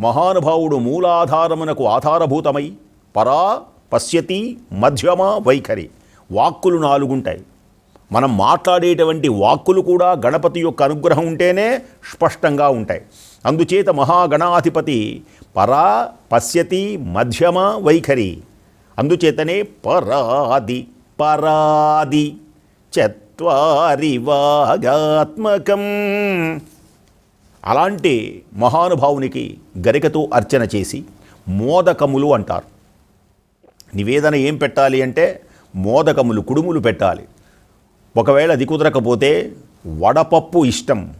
మహానుభావుడు మూలాధారమునకు ఆధారభూతమై పరా పశ్యతి మధ్యమ వైఖరి వాక్కులు నాలుగుంటాయి. మనం మాట్లాడేటువంటి వాక్కులు కూడా గణపతి యొక్క అనుగ్రహం ఉంటేనే స్పష్టంగా ఉంటాయి. అందుచేత మహాగణాధిపతి పరా పశ్యతి మధ్యమ వైఖరి అందుచేతనే పరాది పరాది చత్వారి వాగాత్మకం అలాంటి మహానుభావునికి గరికతో అర్చన చేసి మోదకములు అంటారు. నివేదన ఏం పెట్టాలి అంటే మోదకములు కుడుములు పెట్టాలి. ఒకవేళ అది కుదరకపోతే వడపప్పు ఇష్టం.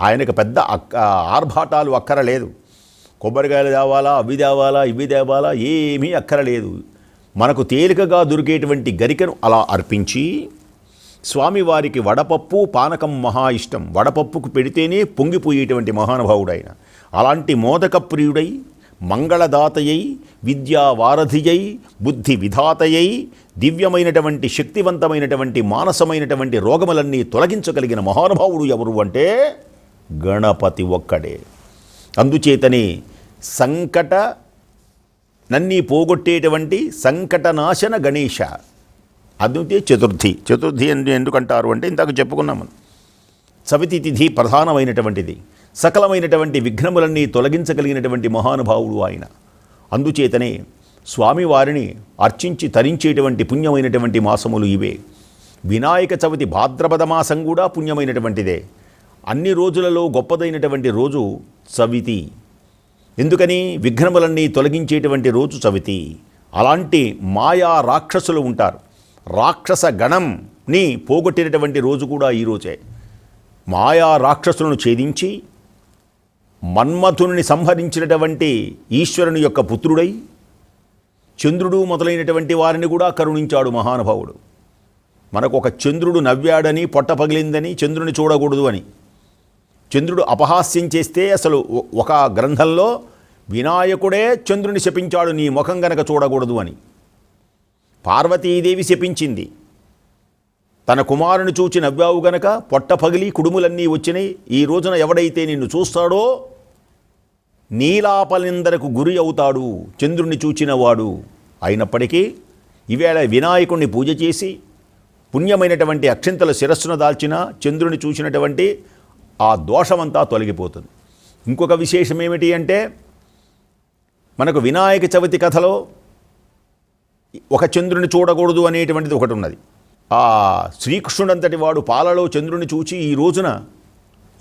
ఆయనకు పెద్ద అక్క ఆర్భాటాలు అక్కరలేదు. కొబ్బరికాయలు తేవాలా అవి తేవాలా ఇవి తేవాలా ఏమీ అక్కరలేదు. మనకు తేలికగా దొరికేటువంటి గరికను అలా అర్పించి స్వామివారికి వడపప్పు పానకం మహా ఇష్టం. వడపప్పుకు పెడితేనే పొంగిపోయేటువంటి మహానుభావుడు ఆయన అలాంటి మోదక ప్రియుడై మంగళదాతయై విద్యావారధియై బుద్ధి విధాతయై దివ్యమైనటువంటి శక్తివంతమైనటువంటి మానసమైనటువంటి రోగములన్నీ తొలగించగలిగిన మహానుభావుడు ఎవరు అంటే గణపతి ఒక్కడే. అందుచేతనే సంకట నన్నీ పోగొట్టేటువంటి సంకటనాశన గణేష. అద్వితీయ చతుర్థి. చతుర్థి అని ఎందుకంటారు అంటే ఇందాక చెప్పుకున్నాము. సవితి తిథి ప్రధానమైనటువంటిది. సకలమైనటువంటి విఘ్నములన్నీ తొలగించగలిగినటువంటి మహానుభావుడు ఆయన. అందుచేతనే స్వామివారిని అర్చించి తరించేటువంటి పుణ్యమైనటువంటి మాసములు ఇవే. వినాయక చవితి భాద్రపద మాసం కూడా పుణ్యమైనటువంటిదే. అన్ని రోజులలో గొప్పదైనటువంటి రోజు చవితి ఎందుకని? విఘ్నములన్నీ తొలగించేటువంటి రోజు చవితి అలాంటి మాయా రాక్షసులు ఉంటారు. రాక్షస గణంని పోగొట్టినటువంటి రోజు కూడా ఈ రోజే. మాయా రాక్షసులను ఛేదించి మన్మథుని సంహరించినటువంటి ఈశ్వరుని యొక్క పుత్రుడై చంద్రుడు మొదలైనటువంటి వారిని కూడా కరుణించాడు మహానుభావుడు. మనకు ఒక చంద్రుడు నవ్వాడని పొట్ట పగిలిందని చంద్రుని చూడకూడదు అని. చంద్రుడు అపహాస్యం చేస్తే అసలు ఒక గ్రంథంలో వినాయకుడే చంద్రుని శపించాడు నీ ముఖం గనక చూడకూడదు అని. పార్వతీదేవి శపించింది. తన కుమారుని చూచి నవ్వావు గనక పొట్ట పగిలి కుడుములన్నీ వచ్చినాయి ఈ రోజున ఎవడైతే నిన్ను చూస్తాడో నీలాపలిందరకు గురి అవుతాడు చంద్రుని చూచినవాడు అయినప్పటికీ ఈవేళ వినాయకుణ్ణి పూజ చేసి పుణ్యమైనటువంటి అక్షింతల శిరస్సును దాల్చిన చంద్రుని చూసినటువంటి ఆ దోషమంతా తొలగిపోతుంది. ఇంకొక విశేషం ఏమిటి అంటే మనకు వినాయక చవితి కథలో ఒక చంద్రుని చూడకూడదు అనేటువంటిది ఒకటి ఉన్నది. ఆ శ్రీకృష్ణుడంతటి వాడు పాలలో చంద్రుని చూచి ఈ రోజున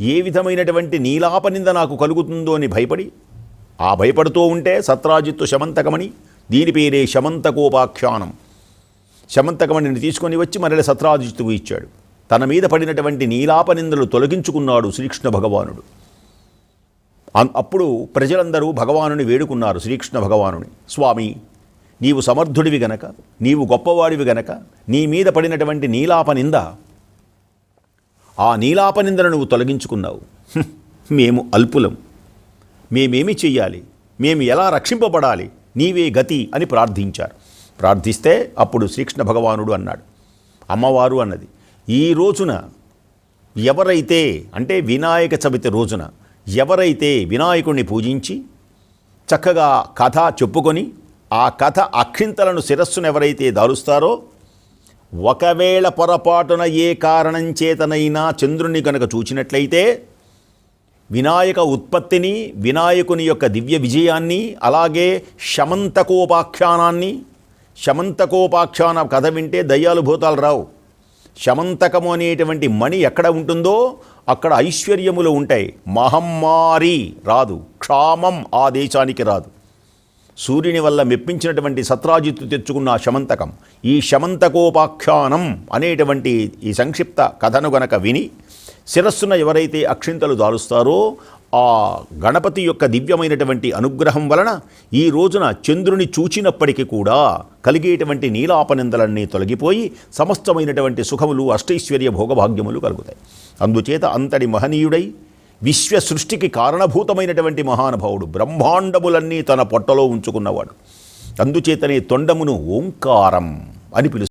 ఏ విధమైనటువంటి నీలాపనింద నాకు కలుగుతుందో అని భయపడి ఆ భయపడుతూ ఉంటే సత్రాజిత్తు శమంతకమని దీని పేరే శమంతకోపాఖ్యానం. శమంతకమణిని తీసుకొని వచ్చి మరల సత్రాజిత్తుకు ఇచ్చాడు. తన మీద పడినటువంటి నీలాపనిందలు తొలగించుకున్నాడు శ్రీకృష్ణ భగవానుడు. అప్పుడు ప్రజలందరూ భగవానుని వేడుకున్నారు శ్రీకృష్ణ భగవానుని. స్వామి నీవు సమర్థుడివి గనక నీవు గొప్పవాడివి గనక నీ మీద పడినటువంటి నీలాప నింద ఆ నీలాప నిందను నువ్వు తొలగించుకున్నావు. మేము అల్పులం. మేమేమి చెయ్యాలి? మేము ఎలా రక్షింపబడాలి? నీవే గతి అని ప్రార్థించారు. ప్రార్థిస్తే అప్పుడు శ్రీకృష్ణ భగవానుడు అన్నాడు. అమ్మవారు అన్నది ఈ రోజున ఎవరైతే అంటే వినాయక చవితి రోజున ఎవరైతే వినాయకుడిని పూజించి చక్కగా కథ చెప్పుకొని ఆ కథ అక్షింతలను శిరస్సును ఎవరైతే దారుస్తారో ఒకవేళ పొరపాటున ఏ కారణం చేతనైనా చంద్రుని కనుక చూచినట్లయితే వినాయక ఉత్పత్తిని వినాయకుని యొక్క దివ్య విజయాన్ని అలాగే శమంతకోపాఖ్యానాన్ని శమంతకోపాఖ్యాన కథ వింటే దయ్యాలు భూతాలు రావు. శమంతకము అనేటువంటి మణి ఎక్కడ ఉంటుందో అక్కడ ఐశ్వర్యములు ఉంటాయి. మహమ్మారి రాదు క్షామం ఆ దేశానికి రాదు. సూర్యుని వల్ల మెప్పించినటువంటి సత్రాజిత్తు తెచ్చుకున్న శమంతకం. ఈ శమంతకోపాఖ్యానం అనేటువంటి ఈ సంక్షిప్త కథను గనక విని శిరస్సున ఎవరైతే అక్షింతలు దాలుస్తారో ఆ గణపతి యొక్క దివ్యమైనటువంటి అనుగ్రహం వలన ఈ రోజున చంద్రుని చూచినప్పటికీ కూడా కలిగేటువంటి నీలాపనిందలన్నీ తొలగిపోయి సమస్తమైనటువంటి సుఖములు అష్టైశ్వర్య భోగభాగ్యములు కలుగుతాయి. అందుచేత అంతటి మహనీయుడై విశ్వ సృష్టికి కారణభూతమైనటువంటి మహానుభావుడు బ్రహ్మాండములన్నీ తన పొట్టలో ఉంచుకున్నవాడు. అందుచేతనే తొండమును ఓంకారం అని పిలుస్తారు.